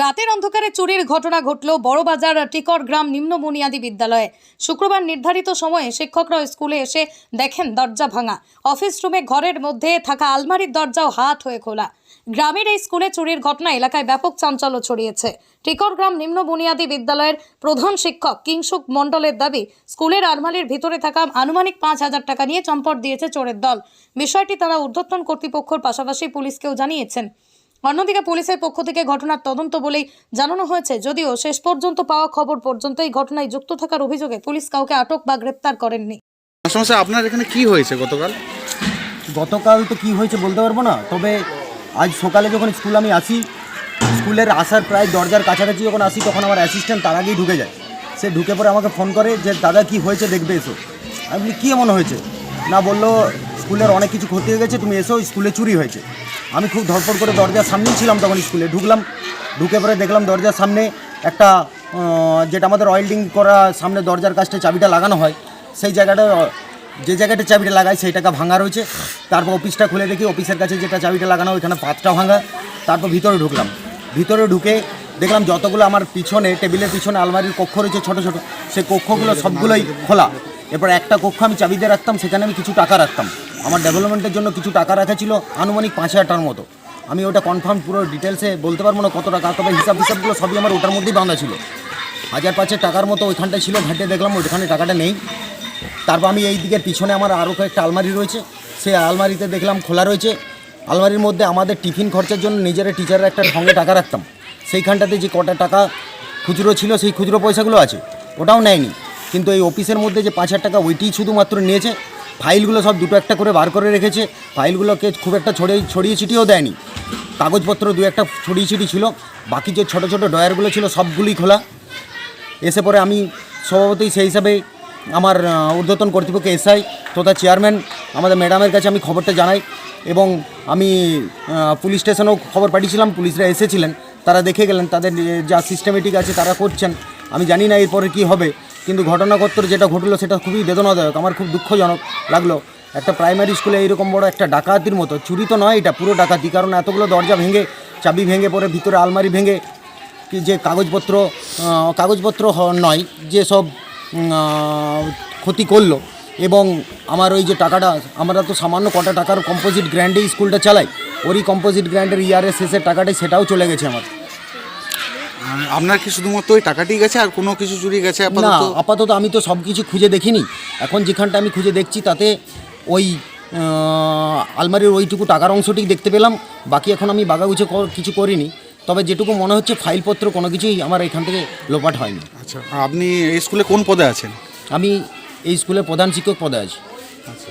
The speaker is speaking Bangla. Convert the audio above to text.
রাতের অন্ধকারে চুরির ঘটনা ঘটল বড়বাজার টিকর গ্রাম নিম্ন বুনিয়াদী বিদ্যালয়ে। শুক্রবার নির্ধারিত সময়ে শিক্ষকরা স্কুলে এসে দেখেন দরজা ভাঙা। অফিস রুমে ঘরের মধ্যে থাকা আলমারির দরজাও হাত হয়ে খোলা। গ্রামের এই স্কুলে চুরির ঘটনা এলাকায় ব্যাপক চাঞ্চল্য ছড়িয়েছে। টিকর গ্রাম নিম্ন বুনিয়াদী বিদ্যালয়ের প্রধান শিক্ষক কিংসুক মণ্ডলের দাবি, স্কুলের আলমারির ভিতরে থাকা আনুমানিক পাঁচ হাজার টাকা নিয়ে চম্পট দিয়েছে চোরের দল। বিষয়টি তারা ঊর্ধ্বতন কর্তৃপক্ষের পাশাপাশি পুলিশকেও জানিয়েছেন। অন্যদিকে পুলিশের পক্ষ থেকে ঘটনার তদন্ত বলেই জানানো হয়েছে যদিও শেষ পর্যন্ত পাওয়া খবর পর্যন্ত এই ঘটনায় যুক্ত থাকার অভিযোগে পুলিশ কাউকে আটক বা গ্রেপ্তার করেননি। সমস্যা আপনার এখানে কি হয়েছে গতকাল? গতকাল তো কি হয়েছে বলতে পারব না তবে আজ সকালে যখন স্কুল আমি আসি স্কুলের আসার প্রায় দরজার কাছাকাছি যখন আসি তখন আমার অ্যাসিস্ট্যান্ট তার আগেই ঢুকে যায়। সে ঢুকে পরে আমাকে ফোন করে যে দাদা কি হয়েছে? দেখবে এসো। আমি বলি কী এমন হয়েছে? না বলল স্কুলের অনেক কিছু ক্ষতি হয়ে গেছে তুমি এসো স্কুলে চুরি হয়েছে। আমি খুব ধরপড় করে দরজার সামনেই ছিলাম তখন স্কুলে। ঢুকলাম, ঢুকে পরে দেখলাম দরজার সামনে একটা যেটা আমাদের ওয়েল্ডিং করা সামনে দরজার কাছটা চাবিটা লাগানো হয়। সেই জায়গাটা, যে জায়গাটা চাবিটা লাগায় সেই টাকা ভাঙা রয়েছে। তারপর অফিসটা খুলে দেখি অফিসের কাছে যেটা চাবিটা লাগানো, ওইখানে পাতটা ভাঙা। তারপর ভিতরে ঢুকলাম। ভিতরে ঢুকে দেখলাম যতগুলো আমার পিছনে, টেবিলের পিছনে আলমারির কক্ষ রয়েছে ছোট ছোট, সেই কক্ষগুলো সবগুলোই খোলা। এরপর একটা কক্ষ আমি চাবি দিয়ে রাখতাম, সেখানে আমি কিছু টাকা রাখতাম। আমার ডেভেলপমেন্টের জন্য কিছু টাকা রাখা ছিল আনুমানিক পাঁচ হাজার মতো। আমি ওটা কনফার্ম পুরো ডিটেলসে বলতে পারব না কত টাকা তবে হিসাব হিসাবগুলো সবই আমার ওটার মধ্যেই বাঁধা ছিল। হাজার পাঁচের টাকার মতো ওইখানটায় ছিল, ঘাটে দেখলাম ওইখানে টাকাটা নেই। তারপর আমি এই দিকের পিছনে আমার আরও কয়েকটা আলমারি রয়েছে, সেই আলমারিতে দেখলাম খোলা রয়েছে। আলমারির মধ্যে আমাদের টিফিন খরচার জন্য নিজেরা টিচাররা একটা সঙ্গে টাকা রাখতাম। সেইখানটাতে যে কটা টাকা খুচরো ছিল, সেই খুচরো পয়সাগুলো আছে, ওটাও নেয়নি। কিন্তু এই অফিসের মধ্যে যে পাঁচ হাজার টাকা ওইটিই শুধুমাত্র নিয়েছে ফাইলগুলো সব দুটো একটা করে বার করে রেখেছে। ফাইলগুলোকে খুব একটা ছড়িয়ে ছড়িয়ে ছিটিয়েও দেয়নি। কাগজপত্র দু একটা ছড়িয়ে ছিটি ছিল। বাকি যে ছোটো ছোটো ডয়ারগুলো ছিল সবগুলোই খোলা। এসে পরে আমি স্বভাবতই সেই হিসাবে আমার ঊর্ধ্বতন কর্তৃপক্ষ এসআই তথা চেয়ারম্যান আমাদের ম্যাডামের কাছে আমি খবরটা জানাই এবং আমি পুলিশ স্টেশনেও খবর পাঠিয়েছিলাম। পুলিশরা এসেছিলেন, তারা দেখে গেলেন, তাদের যা সিস্টেমেটিক আছে তারা করছেন। আমি জানি না এরপরে কী হবে। কিন্তু ঘটনাকত্তর যেটা ঘটলো সেটা খুবই বেদনাদায়ক, আমার খুব দুঃখজনক লাগল। একটা প্রাইমারি স্কুলে এইরকম বড় একটা ডাকাতির মতো, চুরি তো নয় এটা, পুরো ডাকাতি, কারণ এতগুলো দরজা ভেঙে, চাবি ভেঙে পরে ভিতরে আলমারি ভেঙে যে কাগজপত্র কাগজপত্র নয়, যে সব ক্ষতি করল। এবং আমার ওই যে টাকাটা, আমরা তো সামান্য কটা টাকার কম্পোজিট গ্র্যান্ডেই স্কুলটা চালাই, ওরই কম্পোজিট গ্র্যান্ডের ইয়ারের শেষের টাকাটাই সেটাও চলে গেছে আমার। আপনার কি শুধুমাত্র ওই টাকাটি গেছে আর কোনো কিছু চুরি গেছে না আপাতত? আপাতত আমি তো সব কিছু খুঁজে দেখিনি। এখন যেখানটা আমি খুঁজে দেখছি তাতে ওই আহ, আলমারির ওইটুকু টাকার অংশটি দেখতে পেলাম। বাকি এখন আমি বাগাগুছে কিছু করিনি। তবে যেটুকু মনে হচ্ছে ফাইলপত্র কোনো কিছুই আমার এখান থেকে লোপাট হয়নি। আচ্ছা আপনি এই স্কুলে কোন পদে আছেন? আমি এই স্কুলের প্রধান শিক্ষক পদে আছি। আচ্ছা।